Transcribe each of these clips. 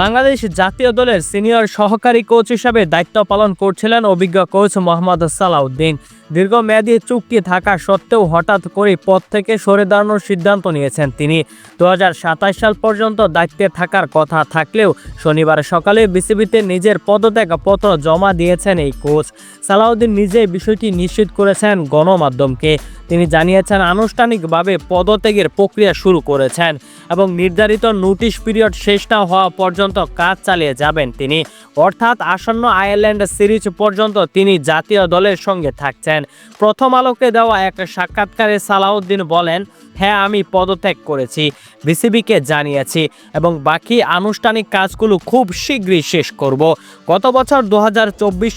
বাংলাদেশ জাতীয় দলের সিনিয়র সহকারী কোচ হিসাবে দায়িত্ব পালন করছিলেন অভিজ্ঞ কোচ মোহাম্মদ সালাউদ্দিন। দীর্ঘমেয়াদী চুক্তি থাকা সত্ত্বেও হঠাৎ করে পদ থেকে সরে দাঁড়ানোর সিদ্ধান্ত নিয়েছেন তিনি। দু হাজার সাতাশ সাল পর্যন্ত দায়িত্বে থাকার কথা থাকলেও শনিবার সকালে বিসিবিতে নিজের পদত্যাগপত্র জমা দিয়েছেন এই কোচ। সালাউদ্দিন নিজে বিষয়টি নিশ্চিত করেছেন গণমাধ্যমকে। তিনি জানিয়েছেন, আনুষ্ঠানিকভাবে পদত্যাগের প্রক্রিয়া শুরু করেছেন এবং নির্ধারিত নোটিশ পিরিয়ড শেষ না হওয়া পর্যন্ত কাজ চালিয়ে যাবেন তিনি। অর্থাৎ আসন্ন আয়ারল্যান্ড সিরিজ পর্যন্ত তিনি জাতীয় দলের সঙ্গে থাকছেন। প্রথম আলোকে দেওয়া এক সাক্ষাৎকারে সালাউদ্দিন বলেন হ্যাঁ আমি পদত্যাগ করেছি, বিসিবিকে জানিয়েছি এবং বাকি আনুষ্ঠানিক কাজগুলো খুব শীঘ্রই শেষ করব। গত বছর দু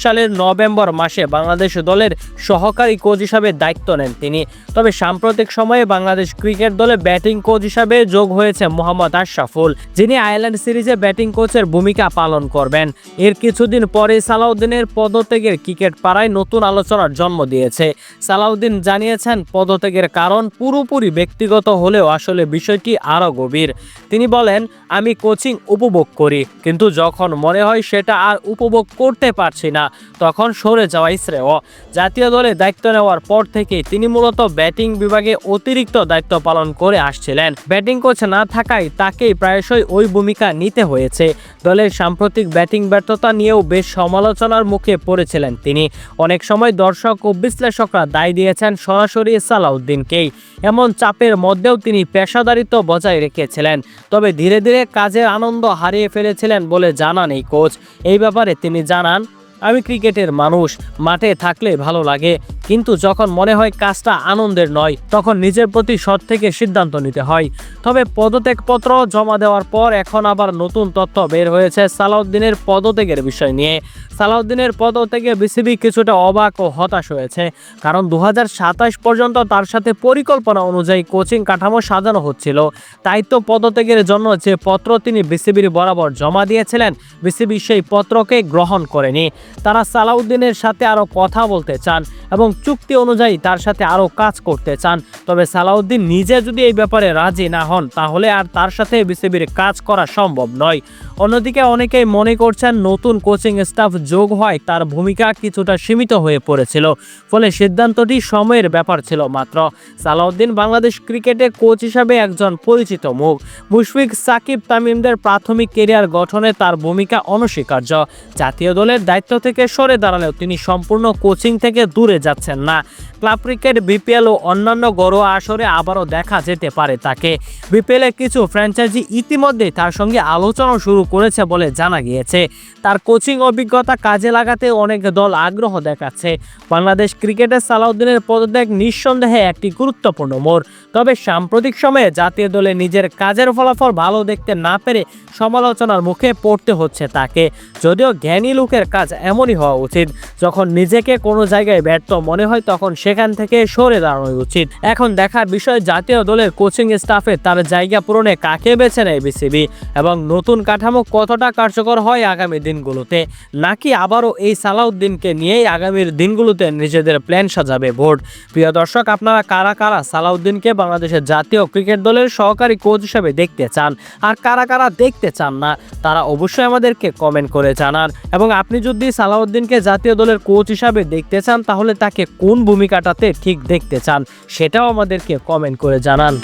সালের নভেম্বর মাসে বাংলাদেশ দলের সহকারী কোচ হিসাবে দায়িত্ব নেন তিনি। তবে সাম্প্রতিক সময়ে বাংলাদেশ ক্রিকেট দলে ব্যাটিং কোচ হিসাবে যোগ হয়েছে মোহাম্মদ আশরাফুল, যিনি আয়ারল্যান্ড সিরিজে ব্যাটিং কোচের ভূমিকা পালন করবেন। এর কিছুদিন পরে সালাউদ্দিনের পদত্যাগের ক্রিকেট পাড়ায় নতুন আলোচনার জন্ম দিয়েছে। সালাউদ্দিন জানিয়েছেন, পদত্যাগের কারণ পুরোপুরি ব্যক্তিগত হলেও আসলে বিষয়টি আরও গভীর। তিনি বলেন, আমি কোচিং উপভোগ করি, কিন্তু যখন মনে হয় সেটা আর উপভোগ করতে পারছি না, তখন সরে যাওয়াই শ্রেয়। জাতীয় দলে দায়িত্ব নেওয়ার পর থেকে তিনি মূলত ব্যাটিং বিভাগে অতিরিক্ত দায়িত্ব পালন করে আসছিলেন। ব্যাটিং কোচ না থাকায় তাকেই প্রায়শই ওই ভূমিকা নিতে হয়েছে। দলের সাম্প্রতিক ব্যাটিং ব্যর্থতা নিয়েও বেশ সমালোচনার মুখে পড়েছিলেন তিনি। অনেক সময় দর্শক ও বিশ্লেষকরা দায় দিয়েছেন সরাসরি সালাউদ্দিনকেই। এমন চাপের মধ্যেও তিনি পেশাদারিত্ব বজায় রেখেছিলেন। তবে ধীরে ধীরে কাজের আনন্দ হারিয়ে ফেলেছিলেন বলে জানান এই কোচ। এই ব্যাপারে তিনি জানান আমি ক্রিকেটের মানুষ, মাঠে থাকলে ভালো লাগে। কিন্তু যখন মনে হয় কাজটা আনন্দের নয়, তখন নিজের প্রতি সৎ থেকে সিদ্ধান্ত নিতে হয়। তবে পদত্যাগপত্র জমা দেওয়ার পর এখন আবার নতুন তথ্য বের হয়েছে সালাউদ্দিনের পদত্যাগের বিষয় নিয়ে। সালাউদ্দিনের পদত্যাগে বিসিবি কিছুটা অবাক ও হতাশ হয়েছে, কারণ দু হাজার সাতাশ পর্যন্ত তার সাথে পরিকল্পনা অনুযায়ী কোচিং কাঠামো সাজানো হচ্ছিল। তাই তো পদত্যাগের জন্য যে পত্র তিনি বিসিবির বরাবর জমা দিয়েছিলেন, বিসিবি সেই পত্রকে গ্রহণ করেনি। তারা সালাউদ্দিনের সাথে আরও কথা বলতে চান এবং চুক্তি অনুযায়ী তার সাথে আরও কাজ করতে চান। তবে সালাউদ্দিন নিজে যদি এই ব্যাপারে রাজি না হন, তাহলে আর তার সাথে বিসিবির কাজ করা সম্ভব নয়। অন্যদিকে অনেকেই মনে করছেন নতুন কোচিং স্টাফ যোগ হয় তার ভূমিকা কিছুটা সীমিত হয়ে পড়েছিল, ফলে সিদ্ধান্তটি সময়ের ব্যাপার ছিল মাত্র। সালাউদ্দিন বাংলাদেশ ক্রিকেটে কোচ হিসাবে একজন পরিচিত মুখ। মুশফিক সাকিব তামিমদের প্রাথমিক কেরিয়ার গঠনে তার ভূমিকা অনস্বীকার্য। জাতীয় দলের দায়িত্ব থেকে সরে দাঁড়ালেও তিনি সম্পূর্ণ কোচিং থেকে দূরে যাচ্ছেন না। ক্লাব ক্রিকেট, বিপিএল ও অন্যান্য ঘরোয়া আসরে আবারও দেখা যেতে পারে তাকে। বিপিএল এ কিছু ফ্র্যাঞ্চাইজি ইতিমধ্যে তার সঙ্গে আলোচনা শুরু করেছে বলে জানা গিয়েছে। তার কোচিং অভিজ্ঞতা কাজে লাগাতে অনেক দল আগ্রহ দেখাচ্ছে। বাংলাদেশ ক্রিকেটের সালাউদ্দিনের পদত্যাগ নিঃসন্দেহে একটি গুরুত্বপূর্ণ মোড়। তবে সাম্প্রতিক সময়ে জাতীয় দলে নিজের কাজের ফলাফল ভালো দেখতে না পেরে সমালোচনার মুখে পড়তে হচ্ছে তাকে। যদিও জ্ঞানী লোকের কাজ এমনই হওয়া উচিত। যখন নিজেকে কোনো জায়গায় ব্যর্থ মনে হয়, তখন সেখান থেকে সরে দাঁড়ানো উচিত। এখন দেখার বিষয়, জাতীয় দলের কোচিং স্টাফে তার জায়গা পূরণে কাকে বেছে নেয় বিসিবি? এবং নতুন কাঠামো কতটা কার্যকর হয় আগামী দিনগুলোতে? নাকি আবারও এই সালাউদ্দিনকে নিয়েই আগামীর দিনগুলোতে নিজেদের প্ল্যান সাজাবে বোর্ড? প্রিয় দর্শক, আপনারা কারা কারা সালাউদ্দিনকে বাংলাদেশের জাতীয় ক্রিকেট দলের সহকারী কোচ হিসেবে দেখতে চান? আর কারা কারা দেখতে চান না? তারা অবশ্যই আমাদেরকে কমেন্ট করে জানান। এবং আপনি যদি সালাউদ্দিনকে জাতীয় দলের কোচ হিসাবে দেখতে চান, তাহলে তাকে কোন ভূমিকাটাতে ঠিক দেখতে চান সেটাও আমাদেরকে কমেন্ট করে জানান।